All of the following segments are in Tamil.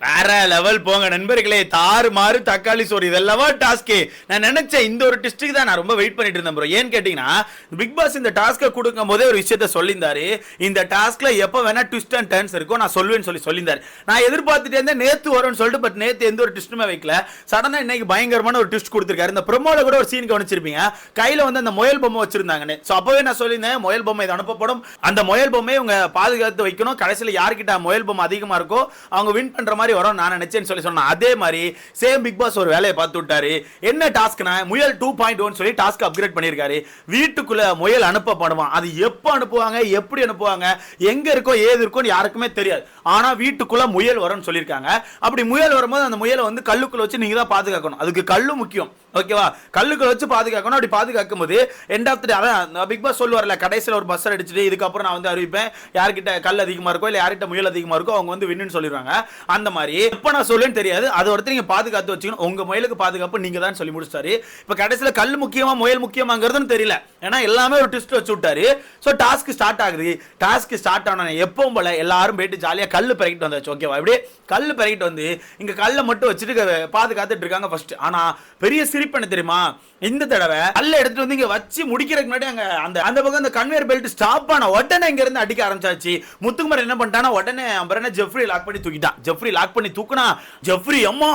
வேற லெவல் போங்க நண்பர்களே. தாறு மாறு தக்காளி சோறு இதெல்லாம் டாஸ்க்கு நான் நினைச்சேன் இந்த ஒரு டிஸ்ட்ரிக் தான் நான் ரொம்ப வெயிட் பண்ணிட்டு இருந்தேன் ப்ரோ ஏன்னு கேட்டீங்கன்னா பிக் பாஸ் இந்த டாஸ்க்கை கொடுக்கும் போதே ஒரு விஷயத்த சொல்லியிருந்தாரு. இந்த டாஸ்க்ல எப்போ வேணா ட்விஸ்ட் அண்ட் டர்ன்ஸ் இருக்கும் நான் சொல்லுவேன்னு சொல்லி சொல்லியிருந்தாரு. நான் எதிர்பார்த்துட்டே இருந்தேன் நேத்து வரும்னு சொல்லிட்டு பட் நேத்து எந்த ஒரு ட்விஸ்ட்டுமே வைக்கல. சடனாக இன்னைக்கு பயங்கரமான ஒரு ட்விஸ்ட் கொடுத்துருக்காரு. இந்த ப்ரொமோல கூட ஒரு சீன் கவனிச்சிருப்பீங்க. கையில வந்து அந்த முயல் பொம்மை வச்சிருந்தாங்கன்னு. ஸோ அப்பவே நான் சொல்லியிருந்தேன் முயல் பொம்மை இது அனுப்பப்படும். அந்த முயல் பொம்மையை இவங்க பாதுகாத்து வைக்கணும். கடைசியில் யார்கிட்ட முயல் பொம்மை அதிகமாக இருக்கோ அவங்க வின் பண்ற மாதிரி வரும் நான் நினைச்சேன்னு சொல்லி சொன்னேன். அதே மாதிரி சேம் பிக் பாஸ் ஒரு வேலையை பார்த்து விட்டாரு. என்ன டாஸ்க்னா முயல் டூ பாயிண்ட் ஒன் சொல்லி டாஸ்க் அப்கிரேட் பண்ணியிருக்காரு. வீட்டுக்குள்ள முயல் அனுப்பப்படுவான். அது எப்போ அனுப்புவாங்க எப்படி அனுப்புவாங்க எங்க இருக்கோ ஏது இருக்கோன்னு யாருக்குமே தெரியாது. ஆனா வீட்டுக்குள்ள முயல் வரும்னு சொல்லியிருக்காங்க. அப்படி முயல் வரும்போது அந்த முயலை வந்து கல்லுக்குள்ள வச்சு நீங்க தான் பாதுகாக்கணும். அதுக்கு கல்லு முக்கியம். ஓகேவா? கல்லுக்குள்ள வச்சு பாதுகாக்கணும். அப்படி பாதுகாக்கும் போது எண்ட் ஆஃப் டே அதான் பிக் பாஸ் சொல்லுவார்ல கடைசியில் ஒரு பஸ் அடிச்சுட்டு இதுக்கப்புறம் நான் வந்து அறிவிப்பேன் யார்கிட்ட கல் அதிகமாக இருக்கோ இல்லை யார்கிட்ட முயல் அதிகமாக இருக்கோ அவங்க வந்து வின்னு சொல்லிடுவாங்க. அந்த மாதிரி எப்போ நான் சொல்லுன்னு தெரியாது. அதை ஒருத்தர் நீங்கள் பாதுகாத்து வச்சுக்கணும். உங்கள் முயலுக்கு பாதுகாப்பு நீங்கள் தான் சொல்லி முடிச்சிட்டாரு. இப்போ கடைசியில் கல் முக்கியமாக முயல் முக்கியமாங்கிறதுன்னு தெரியல. ஏன்னா எல்லாமே ஒரு ட்விஸ்ட் வச்சு விட்டாரு. ஸோ டாஸ்க் ஸ்டார்ட் ஆகுது. டாஸ்க் ஸ்டார்ட் ஆன எப்பவும் போல எல்லாரும் போயிட்டு ஜாலியாக கல் பிறக்கிட்டு வந்தாச்சு. ஓகேவா இப்படியே கல் பிறகிட்டு வந்து இங்கே கல்லை மட்டும் வச்சுட்டு பாதுகாத்துட்டு இருக்காங்க ஃபர்ஸ்ட் ஆனால் பெரிய சிரிப்பு என்ன தெரியுமா? இந்த தடவை அல்ல எடுத்துட்டு வந்து இங்க வச்சு முடிக்கிறதுக்கு முன்னாடி அங்க அந்த அந்த பக்கம் அந்த கன்வேர் பெல்ட் ஸ்டாப் ஆன உடனே இங்க இருந்து அடிக்க ஆரம்பிச்சாச்சு. முத்துக்குமார் என்ன பண்ணிட்டானா உடனே அப்புறம் ஜெஃப்ரி லாக் பண்ணி தூக்கிட்டான். ஜெஃப்ரி லாக் பண்ணி தூக்குனா ஜெஃப்ரி அம்மா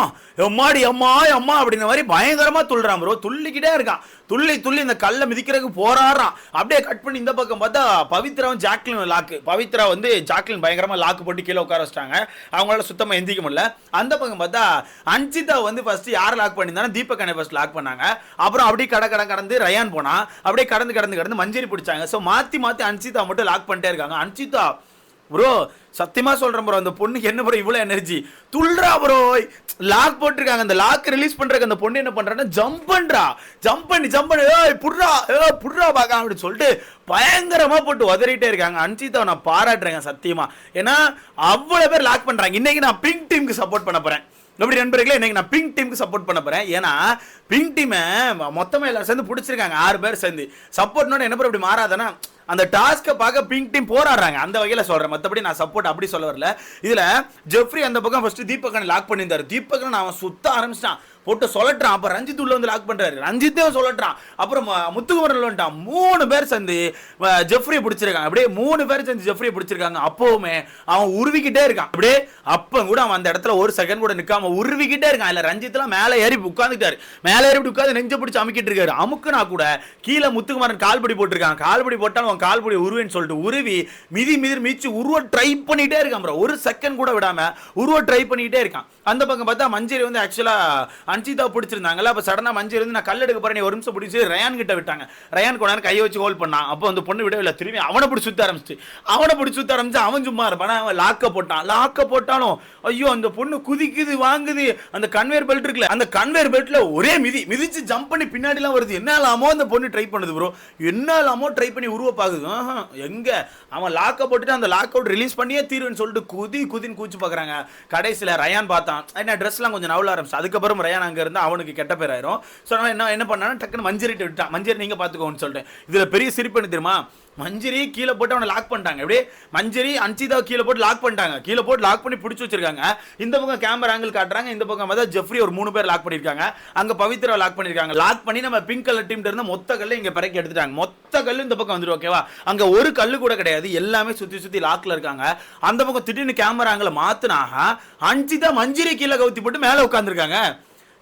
எம்மாடி அம்மா அம்மா அப்படின்ற மாதிரி பயங்கரமா துள்ளுறான் ப்ரோ துள்ளிக்கிட்டே இருக்கான். துள்ளி துள்ளி இந்த கல்லை மிதிக்கிறதுக்கு போராடுறான். அப்படியே கட் பண்ணி இந்த பக்கம் பார்த்தா பவித்ராவும் ஜாக்லின் லாக்கு பவித்ரா வந்து ஜாக்லின் பயங்கரமா லாக்கு போட்டு கீழே உட்கார வச்சிட்டாங்க. அவங்களால சுத்தமா எந்திக்க முடியல. அந்த பக்கம் பார்த்தா அன்சிதா வந்து ஃபர்ஸ்ட் யார் லாக் பண்ணியிருந்தாலும் தீபக் அண்ணே ஃபர்ஸ்ட் லாக் பண்ணாங்க. அப்புறம் அப்புறம் அப்படியே கடை கடை கடந்து ரயான் போனா அப்படியே கடந்து கடந்து கடந்து மஞ்சரி பிடிச்சாங்க. ஸோ மாற்றி மாற்றி அன்சிதா மட்டும் லாக் பண்ணிட்டே இருக்காங்க. அன்சிதா ப்ரோ சத்தியமா சொல்கிறேன் ப்ரோ அந்த பொண்ணுக்கு என்ன ப்ரோ இவ்வளோ எனர்ஜி துள்ளுறா ப்ரோ லாக் போட்டிருக்காங்க. அந்த லாக் ரிலீஸ் பண்ணுறக்கு அந்த பொண்ணு என்ன பண்ணுறான்னா ஜம்ப் பண்ணுறா ஜம்ப் பண்ணி ஜம்ப் பண்ணி. ஏய் புட்றா ஏ புட்றா பார்க்க அப்படின்னு சொல்லிட்டு பயங்கரமாக போட்டு உதறிட்டே இருக்காங்க. அன்சிதாவை நான் பாராட்டுறேங்க சத்தியமாக ஏன்னா அவ்வளோ பேர் லாக் பண்ணுறாங்க இன்றைக்கி நான் பிங்க் டீமுக்கு சப்போர்ட் பண்ண போகிறேன் எப்படி நண்பர்களே இன்னைக்கு நான் பிங்க் டீமுக்கு சப்போர்ட் பண்ண போகிறேன் ஏன்னா பிங்க் டீமை மொத்தமாக எல்லாரும் சேர்ந்து பிடிச்சிருக்காங்க. ஆறு பேர் சேர்ந்து. சப்போர்ட்னோட என்ன பேர் இப்படி மாறாதானா அந்த டாஸ்க்கை பார்க்க பிங்க் டீம் போராடுறாங்க. அந்த வகையில் சொல்கிறேன் மற்றபடி நான் சப்போர்ட் அப்படி சொல்ல வரல. இதில் ஜெஃப்ரி அந்த பக்கம் ஃபஸ்ட்டு தீபகனை லாக் பண்ணியிருந்தார். தீபக்கன் அவன் சுத்த ஆரம்பிச்சிட்டான். போட்டு சொல்லட்டான் அப்புறம் ரஞ்சித் உள்ள வந்து லாக் பண்ணுறாரு ரஞ்சித்தே சொல்லட்டான் அப்புறம் முத்துக்குமரன் வந்துட்டான். மூணு பேர் சேர்ந்து ஜெஃப்ரியை பிடிச்சிருக்காங்க. அப்படியே மூணு பேர் சேர்ந்து ஜெஃப்ரியை பிடிச்சிருக்காங்க. அப்போவுமே அவன் உருவிக்கிட்டே இருக்கான். அப்படியே அப்போ கூட அவன் அந்த இடத்துல ஒரு செகண்ட் கூட நிற்காம உருவிக்கிட்டே இருக்கான். இல்லை ரஞ்சித்லாம் மேலே ஏறி உட்காந்துட்டாரு மேலே ஏறி உட்காந்து நெஞ்ச பிடிச்சி அமுக்கிட்டு இருக்காரு. அமுக்குனா கூட கீழே முத்துக்குமரன் கால்படி போட்டிருக்கான். கால்படி போட்டாலும் அவன் கால்படி உருவேன்னு சொல்லிட்டு உருவி மிதி மிதி மிதிச்சு உருவ ட்ரை பண்ணிகிட்டே இருக்கான் ப்ரோ ஒரு செகண்ட் கூட விடாம உருவ ட்ரை பண்ணிகிட்டே இருக்கான். அந்த பக்கம் பார்த்தா மஞ்சரி வந்து ஆக்சுவலா அன்சிதா பிடிச்சிருந்தாங்கல்ல. அப்போ சடனாக மஞ்சரி வந்து நான் கல் எடுக்க ஒரு நிமிஷம் பிடிச்சி ரயான் கிட்ட விட்டாங்க. ரயான் கொண்டாரு கையை வச்சு ஹோல் பண்ணான். அப்போ அந்த பொண்ணு விடவில்லை திரும்பி அவனை பிடிச்சி சுத்த ஆரம்பிச்சு அவனை பிடிச்சி சுத்த ஆரம்பிச்சு அவன் சும்மா இருப்பான். அவன் லாக்க போட்டான். லாக்க போட்டாலும் ஐயோ அந்த பொண்ணு குதிக்குது வாங்குது. அந்த கன்வேர் பெல்ட் இருக்குல்ல அந்த கன்வேர் பெல்ட்ல ஒரே மிதி. மிதிச்சு ஜம்ப் பண்ணி பின்னாடிலாம் வருது. என்னலாமோ அந்த பொண்ணு ட்ரை பண்ணுது ப்ரோ என்னலாமோ ட்ரை பண்ணி உருவ பார்க்குது எங்கே? அவன் லாக்கை போட்டுட்டு அந்த லாக் அவுட் ரிலீஸ் பண்ணியே தீருன்னு சொல்லிட்டு குதி குதின்னு கூச்சு பார்க்குறாங்க கடைசியில் ரயான் பார்த்தான். என்ன ட்ரெஸ்லாம் கொஞ்சம் நவல ஆரம்பிச்சு அதுக்கப்புறம் ரயான் அங்கே இருந்தால் அவனுக்கு கெட்ட பேர் ஆயிரும். ஸோ என்ன என்ன பண்ணானா டக்குன்னு மஞ்சரிட்டு விட்டான். மஞ்சரி நீங்கள் பார்த்துக்கோன்னு சொல்லிட்டு இதில் பெரிய சிரிப்பு என்ன தெரியுமா? மஞ்சரி கீழே போட்டு அவனை லாக் பண்ணிட்டாங்க. அப்படியே மஞ்சரி அன்சிதா கீழே போட்டு லாக் பண்ணிட்டாங்க. கீழே போட்டு லாக் பண்ணி பிடிச்சி வச்சிருக்காங்க. இந்த பக்கம் கேமரா ஆங்கிள் காட்டுறாங்க. இந்த பக்கம் பார்த்தா ஜெஃப்ரி ஒரு மூணு பேர் லாக் பண்ணியிருக்காங்க. அங்கே பவித்ரா லாக் பண்ணியிருக்காங்க. லாக் பண்ணி நம்ம பிங்க் கலர் டீம் இருந்து மொத்த கல்லு இங்கே பிறக்கி எடுத்துட்டாங்க. மொத்த கல்லு இந்த பக்கம் வந்துடும் ஓகேவா அங்க ஒரு கல்லு கூட கிடையாது. எல்லாமே சுத்தி சுத்தி லாக்ல இருக்காங்க. அந்த பக்கம் திடீர்னு கேமரா ஆங்கிள் மாத்துனாக அன்சிதா கீழே கவுத்தி போட்டு மேல உட்காந்துருக்காங்க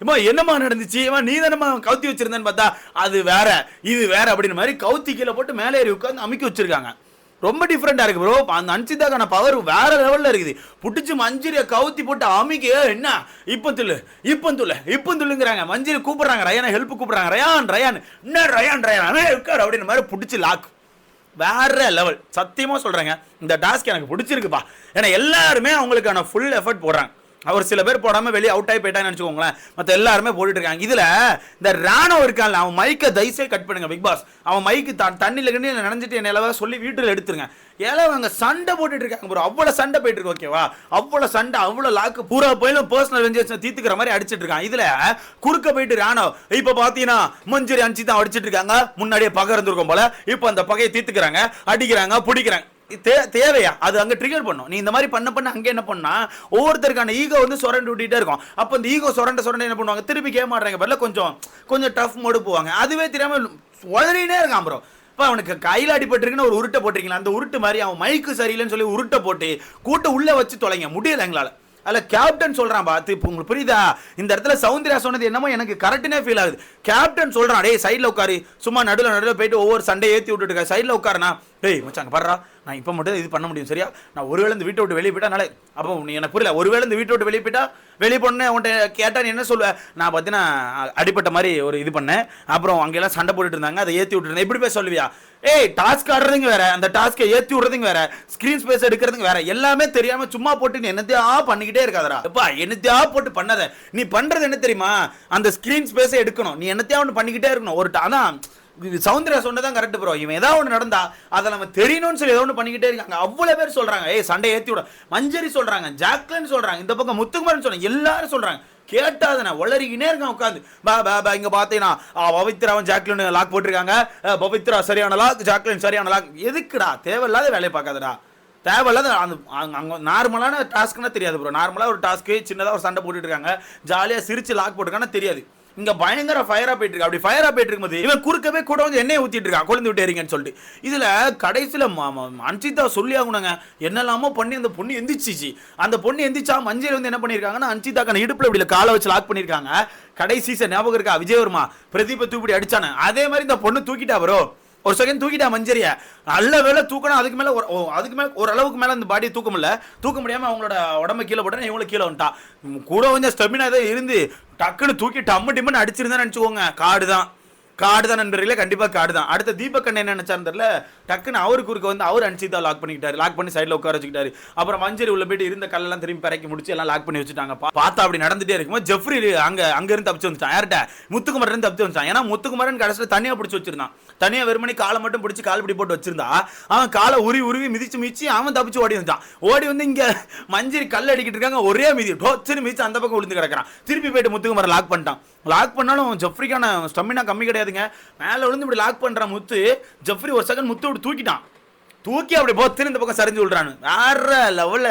இம்மா என்னம்மா நடந்துச்சு? இம்மா நீ தானம்மா கவுத்தி வச்சிருந்தேன்னு பார்த்தா அது வேற இது வேற அப்படின்னு மாதிரி கவுத்தி கீழே போட்டு மேலே ஏறி உட்காந்து அமுக்கி வச்சிருக்காங்க. ரொம்ப டிஃப்ரெண்டாக இருக்கு ப்ரோ அந்த அன்சிதாக்கான பவர் வேற லெவல்ல இருக்குது. புட்டிச்சு மஞ்சிரியை கவுத்தி போட்டு அமிக்க என்ன? இப்போ துள்ளு இப்போ துள்ளு இப்போ துள்ளுங்கிறாங்க. மஞ்சிரி கூப்பிடுறாங்க ரயானை ஹெல்ப் கூப்பிட்றாங்க. ரயான் ரயான் என்ன ரயான் ரயான்? உட்கார் அப்படின்னு மாதிரி பிடிச்சி லாக் வேற லெவல் சத்தியமாக சொல்கிறேங்க இந்த டாஸ்க் எனக்கு பிடிச்சிருக்குப்பா. ஏன்னா எல்லாருமே அவங்களுக்கான ஃபுல் எஃபர்ட் போடுறாங்க. அவர் சில பேர் போடாமல் வெளியே அவுட் ஆகி போயிட்டான்னு நினச்சிக்கோங்களேன். மற்ற எல்லாருமே போட்டுட்டு இருக்காங்க. இதில் இந்த ராணோ இருக்கான்ல அவன் மைக்கை தயசே கட் பண்ணுங்க பிக் பாஸ் அவன் மைக்கு த தண்ணியில் கண்ணி நினைஞ்சிட்டு என்ன சொல்லி வீட்டில் எடுத்துருங்க. ஏன்னா அவங்க சண்டை போட்டுட்டு இருக்காங்க ப்ரோ அவ்வளோ சண்டை போயிட்டு இருக்கு ஓகேவா அவ்வளோ சண்டை அவ்வளோ லாக்கு பூரா போயிலும் பர்சனல் வெஞ்சேஷன் தீத்துக்கிற மாதிரி அடிச்சிட்டு இருக்கான். இதில் குறுக்க போயிட்டு ராணோ இப்போ பார்த்தீங்கன்னா மஞ்சரி அஞ்சு தான் அடிச்சிட்டு இருக்காங்க. முன்னாடியே பகை இருந்திருக்கும் போல. இப்போ அந்த பகையை தீத்துக்கிறாங்க அடிக்கிறாங்க பிடிக்கிறாங்க. தே தேவையா? அது அங்கே ட்ரிகர் பண்ணும். நீ இந்த மாதிரி பண்ண பண்ண அங்கே என்ன பண்ணா ஒவ்வொருத்தருக்கான ஈகோ வந்து சுரண்டு விட்டுட்டே இருக்கும். அப்போ இந்த ஈகோ சுரண்ட சுரண்ட என்ன பண்ணுவாங்க? திருப்பி கேம் ஆடுறாங்க பதில் கொஞ்சம் கொஞ்சம் டஃப் மோடு போவாங்க. அதுவே தெரியாமல் உதறினே இருக்கான் ப்ரோ இப்போ அவனுக்கு கையில் அடிபட்டிருக்குன்னு ஒரு உருட்டை போட்டிருக்கீங்களா? அந்த உருட்டு மாதிரி அவன் மைக்கு சரியில்லைன்னு சொல்லி உருட்டை போட்டு கூட்ட உள்ளே வச்சு தொலைங்க. முடியல எங்களால். அதில் கேப்டன் சொல்கிறான் பார்த்து இப்போ உங்களுக்கு புரியுதா? இந்த இடத்துல சவுந்தர்யா சொன்னது என்னமோ எனக்கு கரெக்டுனே ஃபீல் ஆகுது. கேப்டன் சொல்கிறான் டே சைடில் உட்காரு. சும்மா நடுவில் நடுவில் போயிட்டு ஒவ்வொரு சண்டே ஏற்றி விட்டுட்டு சைடில் உட்காருனா டேய் மச்சாங்க பாடுறா நான் இப்போ மட்டும் இது பண்ண முடியும் சரியா? நான் ஒருவேளை இந்த வீட்டை விட்டு வெளியே போயிட்டானாலே அப்போ நீ எனக்கு புரியல. ஒரு வேளை இந்த வீட்டை விட்டு வெளியே போயிட்டா வெளியே போனேன் உன்ட்ட கேட்டா நீ என்ன சொல்லுவேன் நான் பார்த்தீங்கன்னா அடிப்பட்ட மாதிரி ஒரு இது பண்ணேன். அப்புறம் அங்கெல்லாம் சண்டை போட்டுட்டு இருந்தாங்க. அதை ஏற்றி விட்டுருந்தேன் எப்படி போய் சொல்லுவியா? ஏய் டாஸ்க் ஆடுறதுங்க வேற. அந்த டாஸ்க்கை ஏற்றி விடுறதுங்க வேற. ஸ்க்ரீன் ஸ்பேஸ் எடுக்கிறதுங்க வேற. எல்லாமே தெரியாம சும்மா போட்டு நீ என்னத்தையா பண்ணிக்கிட்டே இருக்காதரா எப்பா என்னத்தையா போட்டு பண்ணாத? நீ பண்றது என்ன தெரியுமா? அந்த ஸ்க்ரீன் ஸ்பேஸை எடுக்கணும். நீ என்னத்தையா ஒன்று பண்ணிக்கிட்டே இருக்கணும். ஒரு அதான் சவுந்தரா சொன்னதான் கரெக்ட் ப்ரோ இவன் ஏதாவது ஒன்று நடந்தா அதை நம்ம தெரியணும்னு சொல்லி ஏதோ ஒன்று பண்ணிக்கிட்டே இருக்காங்க. அவ்வளோ பேர் சொல்கிறாங்க ஏய் சண்டை ஏற்றி விட. மஞ்சரி சொல்கிறாங்க ஜாக்லன் சொல்கிறாங்க இந்த பக்கம் முத்துக்குமார்னு சொல்கிறாங்க எல்லாரும் சொல்கிறாங்க கேட்டாதன உளறிக்கினே இருக்கான் உட்காந்து பா பா பா இங்கே பார்த்தீங்கன்னா பவித்ராவும் ஜாக்லின் லாக் போட்டிருக்காங்க. பவித்ரா சரியான லாக் ஜாக்லின் சரியான லாக் எதுக்குடா? தேவையில்லாத வேலையை பார்க்காதடா. தேவையில்லாத அந்த அங்கே நார்மலான டாஸ்க்குன்னா தெரியாது ப்ரோ நார்மலாக ஒரு டாஸ்க்கு சின்னதாக ஒரு சண்டை போட்டுட்டு இருக்காங்க. ஜாலியாக சிரித்து லாக் போட்டுருக்காங்கன்னா தெரியாது. இங்க பயங்கர ஃபயரா போயிட்டு இருக்கு அப்படி ஃபயரா போயிட்டு இருக்கும்போது இவன் குறுக்கவே கூட வந்து எண்ணெய் ஊத்திட்டு இருக்கான். கொழுந்து விட்டேறீங்கன்னு சொல்லிட்டு. இதுல கடைசியில ம- அன்சிதா சொல்லி ஆகணுங்க. என்னெல்லாமோ பண்ணி அந்த பொண்ணு எந்திரிச்சிச்சு. அந்த பொண்ணு எந்திரிச்சா மஞ்சள் வந்து என்ன பண்ணிருக்காங்கன்னா அன்சிதாக்கான இடுப்புல இப்படி காலை வச்சு லாக் பண்ணிருக்காங்க. கடைசி சீசன் ஞாபகம் இருக்கா? விஜயவர்மா பிரதீப தூக்கிடி அடிச்சானே. அதே மாதிரி இந்த பொண்ணு தூக்கிட்டா வரும் ஒரு செகண்ட் தூக்கிட்டா மஞ்சரிய. நல்ல வேலை தூக்கணும் அதுக்கு மேல ஒரு ஓ, அதுக்கு மேல ஓரளவுக்கு மேலே மேல அந்த பாடியை தூக்க முடியல. தூக்க முடியாம அவங்களோட உடம்ப கீழே போட்டா இவங்களும் கீழே வந்துட்டான் கூட கொஞ்சம் ஸ்டெமினா தான் இருந்து டக்குன்னு தூக்கி டம்மு டிம்முன்னு அடிச்சிருந்தா நினச்சிக்கோங்க காடு தான் காடு தான் நண்பர்களே கண்டிப்பாக காடு தான் அடுத்த தீபக் அண்ணன் என்ன நினைச்சாரு தெரியல டக்குன்னு அவருக்கு குறுக்க வந்து அவர் அன்சிதா லாக் பண்ணிக்கிட்டாரு. லாக் பண்ணி சைடில் உட்கார வச்சுக்கிட்டாரு. அப்புறம் மஞ்சரி உள்ள போயிட்டு இருந்த கல்லெல்லாம் திரும்பி பறக்கி முடிச்சு எல்லாம் லாக் பண்ணி வச்சுட்டாங்க. பார்த்தா அப்படி நடந்துட்டே இருக்கும்போது ஜெஃப்ரி அங்கே அங்கேருந்து தப்பிச்சு வந்துட்டான். யார்கிட்ட? முத்துக்குமரன் தப்பிச்சு வந்துட்டான். ஏன்னா முத்துக்குமரன் கடைசியில் தனியாக பிடிச்சி வச்சிருந்தான். தனியாக வெறுமணி காலை மட்டும் பிடிச்சி கால் பிடி போட்டு வச்சிருந்தா அவன் காலை உருவி உருவி மிதிச்சு மிதிச்சு அவன் தப்பிச்சு ஓடி வந்துட்டான். ஓடி வந்து இங்கே மஞ்சரி கல் அடிக்கிட்டு இருக்காங்க ஒரே மிதி. டோச்சுன்னு மிதிச்சு அந்த பக்கம் விழுந்து கிடக்கிறான். திருப்பி போயிட்டு முத்துக்குமரன் லாக் பண்ணிட்டான். லாக் பண்ணாலும் ஜெஃப்ரிக்கான ஸ்டமினா கம்மி கிடையாதுங்க. மேலே விழுந்து இப்படி லாக் பண்ணுற முத்து ஜெஃப்ரி ஒரு செகண்ட் முத்து இப்படி தூக்கிட்டான். தூக்கி அப்படி போத்துன்னு இந்த பக்கம் சரிஞ்சு விட்றானு வேற லெவலில்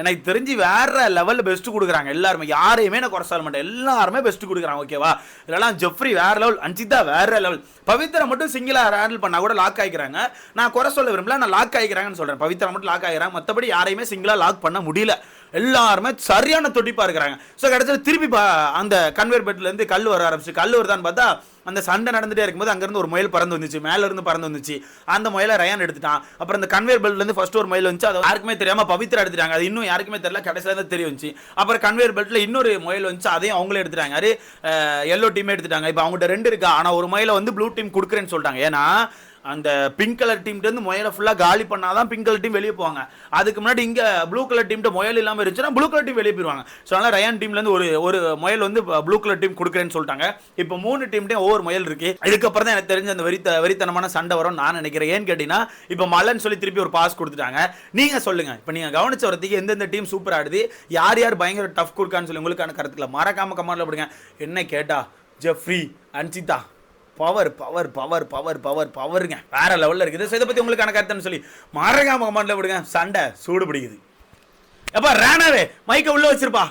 எனக்கு தெரிஞ்சு வேற லெவலில் பெஸ்ட்டு கொடுக்குறாங்க எல்லாருமே. யாரையுமே நான் குறை சொல்ல மாட்டேன். எல்லாருமே பெஸ்ட்டு கொடுக்குறாங்க ஓகேவா இதெல்லாம் ஜெஃப்ரி வேற லெவல் அஞ்சிதா வேற லெவல் பவித்ரா மட்டும் சிங்கிளாக ஹேண்டில் பண்ணால் கூட லாக் ஆகிக்கிறாங்க நான் குறை சொல்ல விரும்பல நான் லாக் ஆகிக்கிறாங்கன்னு சொல்கிறேன் பவித்ரா மட்டும் லாக் ஆகிறாங்க மற்றபடி யாரையுமே சிங்கிளாக லாக் பண்ண முடியல. எல்லாருமே சரியான தொட்டிப்பாக இருக்கிறாங்க. ஸோ கடைசியில் திருப்பி பா அந்த கன்வேர் பெட்லேருந்து கல் வர ஆரம்பிச்சு கல் வருதான்னு பார்த்தா அந்த சண்டை நடந்துகிட்டே இருக்கும்போது அங்கேருந்து ஒரு முயல் பறந்து வந்துச்சு மேலேருந்து பறந்து வந்துச்சு. அந்த முயலை ரயான் எடுத்துட்டான். அப்புறம் அந்த கன்வேர் பெல்ட்லேருந்து ஃபஸ்ட் ஒரு முயல் வந்துச்சு அது யாருக்குமே தெரியாமல் பவித்ரா எடுத்துட்டாங்க. அது இன்னும் யாருக்குமே தெரியல கடைசியில் தான் தெரிய வந்துச்சு. அப்புறம் கன்வேர் பெல்ட்டில் இன்னொரு முயல் வந்துச்சு அதையும் அவங்களே எடுத்துட்டாங்க. அது எல்லோ டீமே எடுத்துட்டாங்க. இப்போ அவங்கள்ட்ட ரெண்டு இருக்கா? ஆனால் ஒரு முயலை வந்து ப்ளூ டீம் கொடுக்குறேன்னு சொல்லிட்டாங்க ஏன்னா அந்த பிங்க் கலர் டீம்கிட்ட முயலை ஃபுல்லாக காலி பண்ணாதான் பிங்க் கலர் டீம் வெளியே போவாங்க. அதுக்கு முன்னாடி இங்கே ப்ளூ கலர் டீம்கிட்ட முயல் இல்லாமல் இருந்துச்சுன்னா ப்ளூ கலர் டீம் வெளியே போயிருவாங்க. ஸோ அதனால் ரயான் டீம்லேருந்து ஒரு ஒரு முயல் வந்து ப்ளூ கலர் டீம் கொடுக்குறேன்னு சொல்லிட்டாங்க. இப்போ மூணு டீம்ட்டே ஒவ்வொரு முயல் இருக்கு. இதுக்கப்புறம் தான் எனக்கு தெரிஞ்ச அந்த வெறித்த வெறித்தனமான சண்டை வரும் நான் நினைக்கிறேன். ஏன்னு கேட்டிங்கன்னா இப்போ மலன்னு சொல்லி திருப்பி ஒரு பாஸ் கொடுத்துட்டாங்க. நீங்கள் சொல்லுங்கள் இப்போ நீங்கள் கவனிச்ச வரத்துக்கு எந்தெந்த டீம் சூப்பர் ஆடுது? யார் யார் பயங்கர டஃப் கொடுக்கான்னு சொல்லி உங்களுக்கான கருத்துக்களை மறக்காம கமெண்ட்ல போடுங்க. என்ன கேட்டா? Jeffrey Anshita. Power power power power power பவருங்க வேற லெவலில் இருக்குது. ஸோ இதை பற்றி உங்களுக்கான கருத்துன்னு சொல்லி மறக்காம கமெண்ட்ல விடுங்க. சண்டை சூடு பிடிக்குது எப்பா ரேனாவே மைக்கை உள்ளே வச்சிருப்பா.